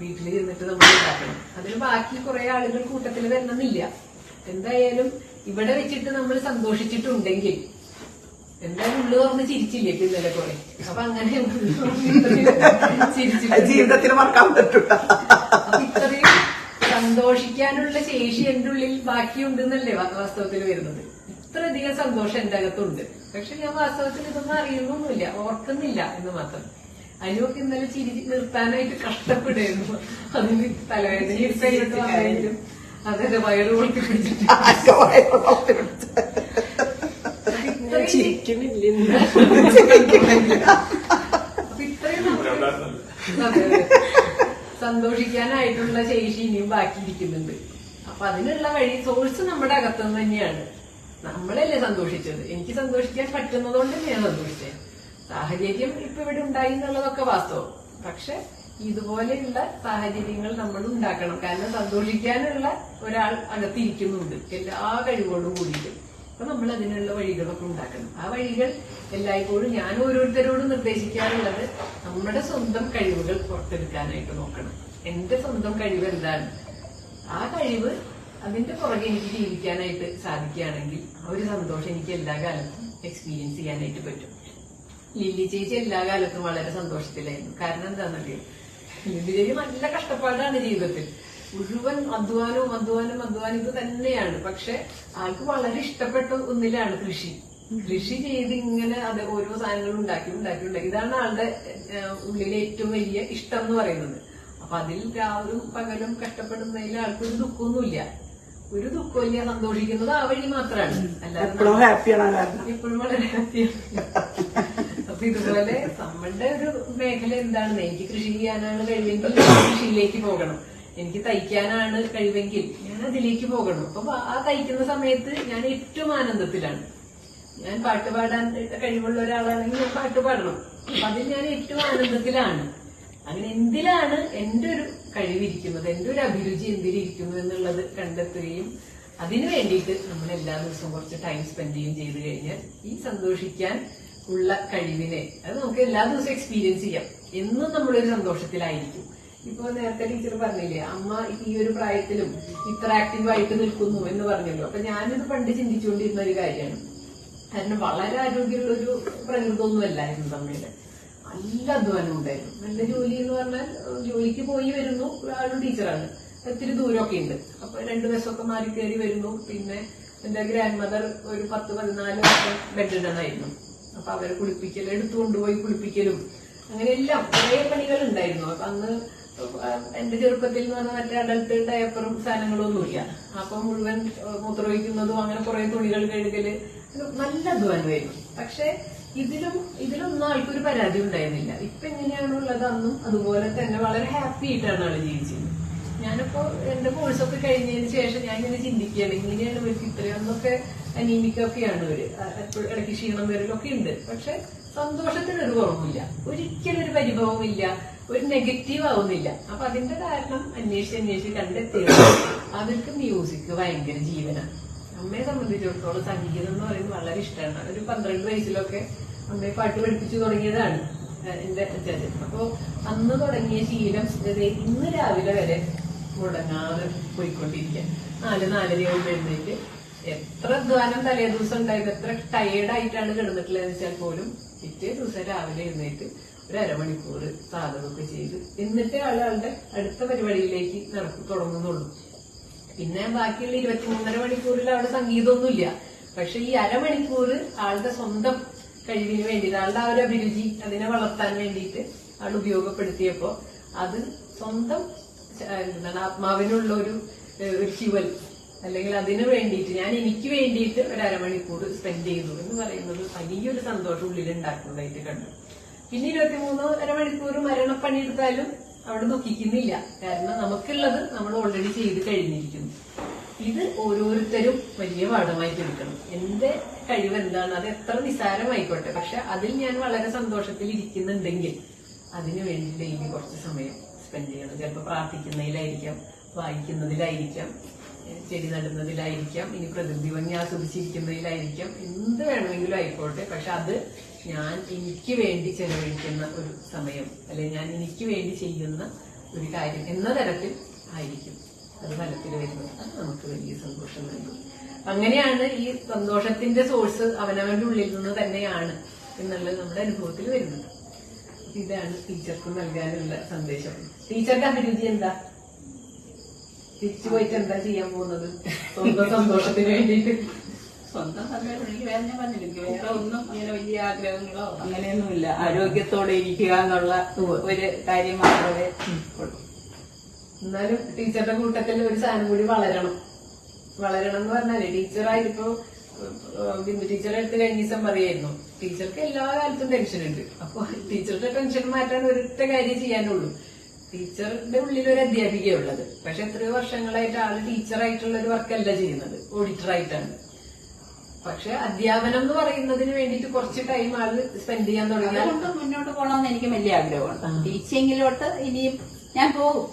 വീട്ടിൽ ചെന്നിട്ട് നമ്മൾ ഉണ്ടാക്കണം. അതിന് ബാക്കി കുറെ ആളുകൾ കൂട്ടത്തിൽ വരണമെന്നില്ല. എന്തായാലും ഇവിടെ വെച്ചിട്ട് നമ്മൾ സന്തോഷിച്ചിട്ടുണ്ടെങ്കിൽ എന്തായാലും ഉള്ളു തുറന്ന് ചിരിച്ചില്ലേ ഇന്നലെ കുറെ അപ്പൊ അങ്ങനെ ജീവിതത്തിൽ മറക്കാൻ പറ്റൂല. അപ്പൊ ഇത്രയും സന്തോഷിക്കാനുള്ള ശേഷി എന്റെ ഉള്ളിൽ ബാക്കിയുണ്ടെന്നല്ലേ വാസ്തവത്തിൽ വരുന്നത്? ഇത്രയധികം സന്തോഷം എന്റെ അകത്തുണ്ട്. പക്ഷെ ഞാൻ വാസ്തവത്തിൽ ഇതൊന്നും അറിയുന്നൊന്നുമില്ല ഓർക്കുന്നില്ല എന്ന് മാത്രം. അനുവൊക്കെ ഇന്നലെ ചിരി നിർത്താനായിട്ട് കഷ്ടപ്പെടുന്നു അതിന് തലവേദന അതെ വയറ് പിടിച്ചിട്ട് ഇത്രയും. സന്തോഷിക്കാനായിട്ടുള്ള ശേഷി ഇനിയും ബാക്കിയിരിക്കുന്നുണ്ട്. അപ്പൊ അതിനുള്ള വഴി സോഴ്സ് നമ്മുടെ അകത്തുനിന്ന് തന്നെയാണ്. നമ്മളല്ലേ സന്തോഷിച്ചത്? എനിക്ക് സന്തോഷിക്കാൻ പറ്റുന്നതുകൊണ്ട് ഞാൻ സന്തോഷിച്ചത്. സാഹചര്യം ഇപ്പൊ ഇവിടെ ഉണ്ടായി എന്നുള്ളതൊക്കെ വാസ്തവം. പക്ഷെ ഇതുപോലെയുള്ള സാഹചര്യങ്ങൾ നമ്മൾ ഉണ്ടാക്കണം. കാരണം സന്തോഷിക്കാനുള്ള ഒരാൾ അകത്തിരിക്കുന്നുണ്ട്. എല്ലാ കഴിവോടും കൂടിയിട്ട്. അപ്പൊ നമ്മൾ അതിനുള്ള വഴികളൊക്കെ ഉണ്ടാക്കണം. ആ വഴികൾ എല്ലായ്പ്പോഴും ഞാൻ ഓരോരുത്തരോടും നിർദ്ദേശിക്കാറുള്ളത് നമ്മുടെ സ്വന്തം കഴിവുകൾ പുറത്തെടുക്കാനായിട്ട് നോക്കണം. എന്റെ സ്വന്തം കഴിവ് എന്താണ്? ആ കഴിവ് അതിന്റെ പുറകെ എനിക്ക് ജീവിക്കാനായിട്ട് സാധിക്കുകയാണെങ്കിൽ ആ ഒരു സന്തോഷം എനിക്ക് എല്ലാ കാലത്തും എക്സ്പീരിയൻസ് ചെയ്യാനായിട്ട് പറ്റും. ലില്ലി ചേച്ചി എല്ലാ കാലത്തും വളരെ സന്തോഷത്തിലായിരുന്നു. കാരണം എന്താണെന്നറിയോ? ലില്ലി ചേച്ചി നല്ല കഷ്ടപ്പാടാണ് ജീവിതത്തിൽ. മുഴുവൻ അധ്വാനവും അധ്വാനം അധ്വാനം ഇത് തന്നെയാണ്. പക്ഷെ ആൾക്ക് വളരെ ഇഷ്ടപ്പെട്ട ഒന്നിലാണ് കൃഷി. കൃഷി ചെയ്ത് ഇങ്ങനെ അത് ഓരോ സാധനങ്ങളും ഉണ്ടാക്കി ഉണ്ടാക്കി ഉണ്ടാക്കി. ഇതാണ് ആളുടെ ഉള്ളിലെ ഏറ്റവും വലിയ ഇഷ്ടം എന്ന് പറയുന്നത്. അപ്പൊ അതിൽ രാവിലും പകലും കഷ്ടപ്പെടുന്നതിൽ ആൾക്കൊരു ദുഃഖമൊന്നുമില്ല. ഒരു ദുഃഖമില്ല സന്തോഷിക്കുന്നത് ആ വഴി മാത്രമാണ് എപ്പോഴും ഹാപ്പിയാണ് എപ്പോഴും വളരെ ഹാപ്പിയാണ്. അപ്പൊ ഇതുപോലെ നമ്മളുടെ ഒരു മേഖല എന്താണ് എനിക്ക് കൃഷി ചെയ്യാനാണ് കഴിവെങ്കിൽ കൃഷിയിലേക്ക് പോകണം. എനിക്ക് തയ്ക്കാനാണ് കഴിവെങ്കിൽ ഞാൻ അതിലേക്ക് പോകണം. അപ്പൊ ആ തയ്ക്കുന്ന സമയത്ത് ഞാൻ ഏറ്റവും ആനന്ദത്തിലാണ്. ഞാൻ പാട്ട് പാടാൻ കഴിവുള്ള ഒരാളാണെങ്കിൽ ഞാൻ പാട്ട് പാടണം. അപ്പൊ അതിൽ ഞാൻ ഏറ്റവും ആനന്ദത്തിലാണ്. അങ്ങനെ എന്തിലാണ് എന്റെ ഒരു കഴിവിരിക്കുന്നത് എന്റെ ഒരു അഭിരുചി എന്തിലിരിക്കുന്നു എന്നുള്ളത് കണ്ടെത്തുകയും അതിനു വേണ്ടിയിട്ട് നമ്മൾ എല്ലാ ദിവസവും കുറച്ച് ടൈം സ്പെൻഡ് ചെയ്യുകയും ചെയ്തു കഴിഞ്ഞാൽ ഈ സന്തോഷിക്കാൻ ഉള്ള കഴിവിനെ അത് നമുക്ക് എല്ലാ ദിവസവും എക്സ്പീരിയൻസ് ചെയ്യാം. എന്നും നമ്മളൊരു സന്തോഷത്തിലായിരിക്കും. ഇപ്പൊ നേരത്തെ ടീച്ചർ പറഞ്ഞില്ലേ അമ്മ ഈ ഒരു പ്രായത്തിലും ഇത്ര ആക്റ്റീവ് ആയിട്ട് നിൽക്കുന്നു എന്ന് പറഞ്ഞല്ലോ. അപ്പൊ ഞാനിത് പണ്ട് ചിന്തിച്ചുകൊണ്ടിരുന്ന ഒരു കാര്യമാണ്. കാരണം വളരെ ആരോഗ്യമുള്ള ഒരു പ്രകൃതമൊന്നും അല്ലായിരുന്നു തമ്മിൽ. നല്ല അധ്വാനം ഉണ്ടായിരുന്നു. നല്ല ജോലി എന്ന് പറഞ്ഞാൽ ജോലിക്ക് പോയി വരുന്നു. ആളും ടീച്ചറാണ്. ഒത്തിരി ദൂരമൊക്കെ ഉണ്ട്. അപ്പൊ രണ്ടു ദിവസമൊക്കെ മാറി കയറി വരുന്നു. പിന്നെ എന്റെ ഗ്രാൻഡ് മദർ ഒരു പത്ത് പതിനാല് വർഷം ബെഡിടണമായിരുന്നു അപ്പൊ അവരെ കുളിപ്പിക്കൽ എടുത്തു കൊണ്ടുപോയി കുളിപ്പിക്കലും അങ്ങനെ എല്ലാം കുറേ പണികൾ ഉണ്ടായിരുന്നു. അപ്പൊ അന്ന് എന്റെ ചെറുപ്പത്തിൽ എന്ന് പറഞ്ഞാൽ മറ്റേ അഡൽട്ട് ഡയപ്പറും സാധനങ്ങളൊന്നുമില്ല അപ്പൊ മുഴുവൻ മൂത്രമൊഴിക്കുന്നതും അങ്ങനെ കുറെ തുണികൾ കഴുകൽ നല്ല അധ്വാനമായിരുന്നു. പക്ഷെ ഇതിലും ഇതിലൊന്നും ആൾക്കൊരു പരാതി ഉണ്ടായിരുന്നില്ല. ഇപ്പൊ എങ്ങനെയാണുള്ളത് അന്നും അതുപോലെ തന്നെ വളരെ ഹാപ്പി ആയിട്ടാണ് ആൾ ജീവിച്ചത്. ഞാനിപ്പോ എന്റെ കോഴ്സൊക്കെ കഴിഞ്ഞതിന് ശേഷം ഞാൻ ഇങ്ങനെ ചിന്തിക്കുകയാണ്. ഇങ്ങനെയാണ് ഇവർക്ക് ഇത്രയൊന്നൊക്കെ അനീമിക്കൊക്കെയാണ് ഇവർ. ഇടയ്ക്ക് ക്ഷീണം വരലൊക്കെ ഉണ്ട്. പക്ഷെ സന്തോഷത്തിന് ഒരു കുറവില്ല ഒരിക്കലും ഒരു പരിഭവമില്ല ഒരു നെഗറ്റീവ് ആവുന്നില്ല. അപ്പൊ അതിന്റെ കാരണം അന്വേഷിച്ച് അന്വേഷിച്ച് കണ്ടെത്തിയത് അവർക്ക് മ്യൂസിക് ഭയങ്കര ജീവനാണ്. അമ്മയെ സംബന്ധിച്ചിടത്തോളം സംഗീതം എന്ന് പറയുന്നത് വളരെ ഇഷ്ടമാണ്. ഒരു പന്ത്രണ്ട് വയസ്സിലൊക്കെ അമ്മയെ പാട്ട് പഠിപ്പിച്ചു തുടങ്ങിയതാണ് എന്റെ അച്ഛൻ അപ്പൊ അന്ന് തുടങ്ങിയ ശീലം ഇന്ന് രാവിലെ വരെ മുടങ്ങാതെ പോയിക്കൊണ്ടിരിക്കുക നാല് നാലരയാവും എഴുന്നേറ്റ്. എത്ര അധ്വാനം തലേ ദിവസം ഉണ്ടായത് എത്ര ടയേർഡായിട്ടാണ് കിടന്നിട്ടുള്ളതെന്ന് വെച്ചാൽ പോലും പിറ്റേ ദിവസം രാവിലെ എഴുന്നേറ്റ് ഒരു അരമണിക്കൂർ സാധകമൊക്കെ ചെയ്ത് എന്നിട്ട് ആളുകളുടെ അടുത്ത പരിപാടിയിലേക്ക് നടക്കും തുടങ്ങുന്നുള്ളൂ. പിന്നെ ബാക്കിയുള്ള ഇരുപത്തിമൂന്നര മണിക്കൂറിൽ അവിടെ സംഗീതമൊന്നുമില്ല. പക്ഷെ ഈ അരമണിക്കൂർ ആളുടെ സ്വന്തം കഴിവിന് വേണ്ടിയിട്ട് ആ ഒരു അഭിരുചി അതിനെ വളർത്താൻ വേണ്ടിയിട്ട് ആൾ ഉപയോഗപ്പെടുത്തിയപ്പോ അത് സ്വന്തം എന്താണ് ആത്മാവിനുള്ള ഒരു റിച്വൽ അല്ലെങ്കിൽ അതിന് വേണ്ടിയിട്ട് ഞാൻ എനിക്ക് വേണ്ടിയിട്ട് ഒരു അരമണിക്കൂർ സ്പെൻഡ് ചെയ്തു എന്ന് പറയുന്നത് വലിയൊരു സന്തോഷം ഉള്ളിൽ ഉണ്ടാക്കുന്നതായിട്ട് കണ്ടു. പിന്നെ ഇരുപത്തിമൂന്ന് അരമണിക്കൂർ മരണപ്പണിയെടുത്താലും അവിടെ ദുഃഖിക്കുന്നില്ല. കാരണം നമുക്കുള്ളത് നമ്മൾ ഓൾറെഡി ചെയ്ത് കഴിഞ്ഞിരിക്കുന്നു. ഇത് ഓരോരുത്തരും വലിയ പാഠമായിട്ട് എടുക്കണം. എന്റെ കഴിവ് എന്താണ്? അത് എത്ര നിസാരമായിക്കോട്ടെ പക്ഷെ അതിൽ ഞാൻ വളരെ സന്തോഷത്തിൽ ഇരിക്കുന്നുണ്ടെങ്കിൽ അതിനു വേണ്ടി ഡെയിലി കുറച്ച് സമയം സ്പെൻഡ് ചെയ്യണം. ചിലപ്പോൾ പ്രാർത്ഥിക്കുന്നതിലായിരിക്കാം വായിക്കുന്നതിലായിരിക്കാം ചെടി നടുന്നതിലായിരിക്കാം ഇനി പ്രകൃതി ഭംഗി ആസ്വദിച്ചിരിക്കുന്നതിലായിരിക്കാം. എന്ത് വേണമെങ്കിലും ആയിക്കോട്ടെ. പക്ഷെ അത് ഞാൻ എനിക്ക് വേണ്ടി ചെലവഴിക്കുന്ന ഒരു സമയം അല്ലെ ഞാൻ എനിക്ക് വേണ്ടി ചെയ്യുന്ന ഒരു കാര്യം എന്ന തരത്തിൽ ആയിരിക്കും. അത് ഫലത്തിൽ വരുന്നത്. അത് നമുക്ക് വലിയ സന്തോഷം നൽകും. അങ്ങനെയാണ് ഈ സന്തോഷത്തിന്റെ സോഴ്സ് അവനവന്റെ ഉള്ളിൽ നിന്ന് തന്നെയാണ് എന്നുള്ളത് നമ്മുടെ അനുഭവത്തിൽ വരുന്നത്. ഇതാണ് ടീച്ചർക്ക് നൽകാനുള്ള സന്ദേശം. ടീച്ചറുടെ അഭിരുചി എന്താ? തിരിച്ചു പോയിട്ട് എന്താ ചെയ്യാൻ പോകുന്നത്? സ്വന്തം സന്തോഷത്തിന് വേണ്ടിയിട്ട്. സ്വന്തം സന്തോഷം വേറെ ഞാൻ വേറെ ഒന്നും അങ്ങനെ വലിയ ആഗ്രഹങ്ങളോ അങ്ങനെയൊന്നുമില്ല. ആരോഗ്യത്തോടെ ഇരിക്കുക എന്നുള്ള ഒരു കാര്യം മാത്രമേ ഉള്ളൂ. എന്നാലും ടീച്ചറുടെ കൂട്ടത്തിൽ ഒരു സാധനം കൂടി വളരണം. വളരണം എന്ന് പറഞ്ഞാലേ ടീച്ചറായിപ്പോ ബിന്ദു ടീച്ചറെ എടുത്ത് കഴിഞ്ഞ ദിവസം പറയായിരുന്നു ടീച്ചർക്ക് എല്ലാ കാലത്തും ടെൻഷൻ ഉണ്ട്. അപ്പൊ ടീച്ചറുടെ ടെൻഷൻ മാറ്റാൻ ഒരൊറ്റ കാര്യം ചെയ്യാനുള്ളൂ. ടീച്ചറുടെ ഉള്ളിൽ ഒരു അധ്യാപികയുള്ളത് പക്ഷെ എത്രയോ വർഷങ്ങളായിട്ട് ആൾ ടീച്ചറായിട്ടുള്ള ഒരു വർക്കല്ല ചെയ്യുന്നത്. ഓഡിറ്ററായിട്ടാണ്. പക്ഷെ അധ്യാപനം എന്ന് പറയുന്നതിന് വേണ്ടിട്ട് കുറച്ച് ടൈം ആൾ സ്പെൻഡ് ചെയ്യാൻ തുടങ്ങി മുന്നോട്ട് പോകണമെന്ന് എനിക്ക് വലിയ ആഗ്രഹമാണ്. ടീച്ചിങ്ങിലോട്ട് ഇനിയും ഞാൻ പോകും.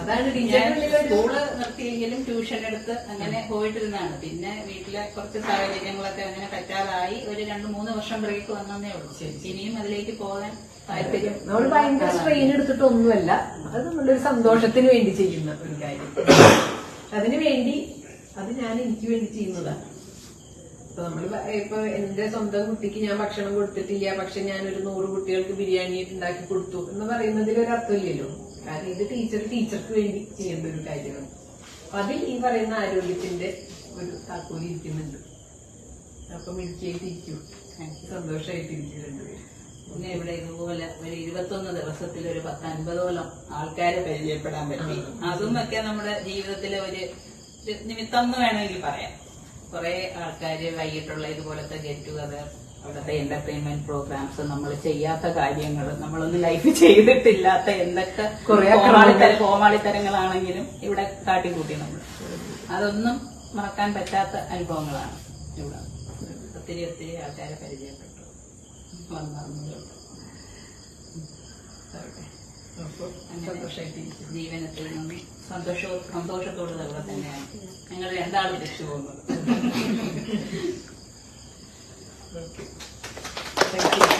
അതാണ് ഒരു സ്കൂൾ നിർത്തിയെങ്കിലും ട്യൂഷൻ എടുത്ത് അങ്ങനെ പോയിട്ടിരുന്നാണ് പിന്നെ വീട്ടിലെ കുറച്ച് സാഹചര്യങ്ങളൊക്കെ അങ്ങനെ പറ്റാതായി ഒരു രണ്ട് മൂന്ന് വർഷം ബ്രേക്ക് വന്നേ ഉള്ളൂ. ഇനിയും അതിലേക്ക് പോകാൻ താല്പര്യം നമ്മൾ ഭയങ്കര സ്ട്രെയിൻ എടുത്തിട്ടൊന്നുമല്ല. അത് നമ്മളൊരു സന്തോഷത്തിന് വേണ്ടി ചെയ്യുന്ന ഒരു കാര്യം. അതിനു വേണ്ടി അത് ഞാൻ എനിക്ക് വേണ്ടി ചെയ്യുന്നതാണ്. ഇപ്പൊ നമ്മൾ ഇപ്പൊ എന്റെ സ്വന്തം കുട്ടിക്ക് ഞാൻ ഭക്ഷണം കൊടുത്തിട്ടില്ല പക്ഷെ ഞാൻ ഒരു നൂറ് കുട്ടികൾക്ക് ബിരിയാണി ഉണ്ടാക്കി കൊടുത്തു എന്ന് പറയുന്നതിൽ ഒരു അർത്ഥമില്ലല്ലോ. കാരണം ഇത് ടീച്ചർ ടീച്ചർക്ക് വേണ്ടി ചെയ്യേണ്ട ഒരു കാര്യമാണ്. അപ്പൊ അതിൽ ഈ പറയുന്ന ആരോഗ്യത്തിന്റെ ഒരു താക്കോലി ഇരിക്കുന്നുണ്ട്. അപ്പൊ മിടുക്കിയായിട്ടിരിക്കും സന്തോഷമായിട്ടിരിക്കും രണ്ടുപേരും. പിന്നെ ഇവിടെ ഇതുപോലെ ഒരു ഇരുപത്തൊന്ന് ദിവസത്തിൽ ഒരു പത്തൻപതോളം ആൾക്കാരെ പരിചയപ്പെടാൻ പറ്റി. അതും ഒക്കെ നമ്മുടെ ജീവിതത്തിലെ ഒരു നിമിത്തം എന്ന് വേണമെങ്കിൽ പറയാം. കുറെ ആൾക്കാര് വൈകിട്ടുള്ള ഇതുപോലത്തെ ഗെറ്റ് ടുഗദർ അവിടുത്തെ എന്റർടൈൻമെന്റ് പ്രോഗ്രാംസ് നമ്മൾ ചെയ്യാത്ത കാര്യങ്ങൾ നമ്മളൊന്നും ലൈഫ് ചെയ്തിട്ടില്ലാത്ത എന്തൊക്കെ കുറേ കോമാളിത്തര കോമാളിത്തരങ്ങളാണെങ്കിലും ഇവിടെ കാട്ടിക്കൂട്ടി നമ്മൾ അതൊന്നും മറക്കാൻ പറ്റാത്ത അനുഭവങ്ങളാണ് ഇവിടെ. ഒത്തിരി ഒത്തിരി ആൾക്കാരെ പരിചയപ്പെട്ടു. വന്നു സന്തോഷമായിട്ടിരിക്കും ജീവനത്തിൽ നിന്നും സന്തോഷവും സന്തോഷത്തോടുള്ള കൂടെ തന്നെയാണ്. ഞങ്ങൾ രണ്ടാളും രക്ഷ പോകുന്നത്.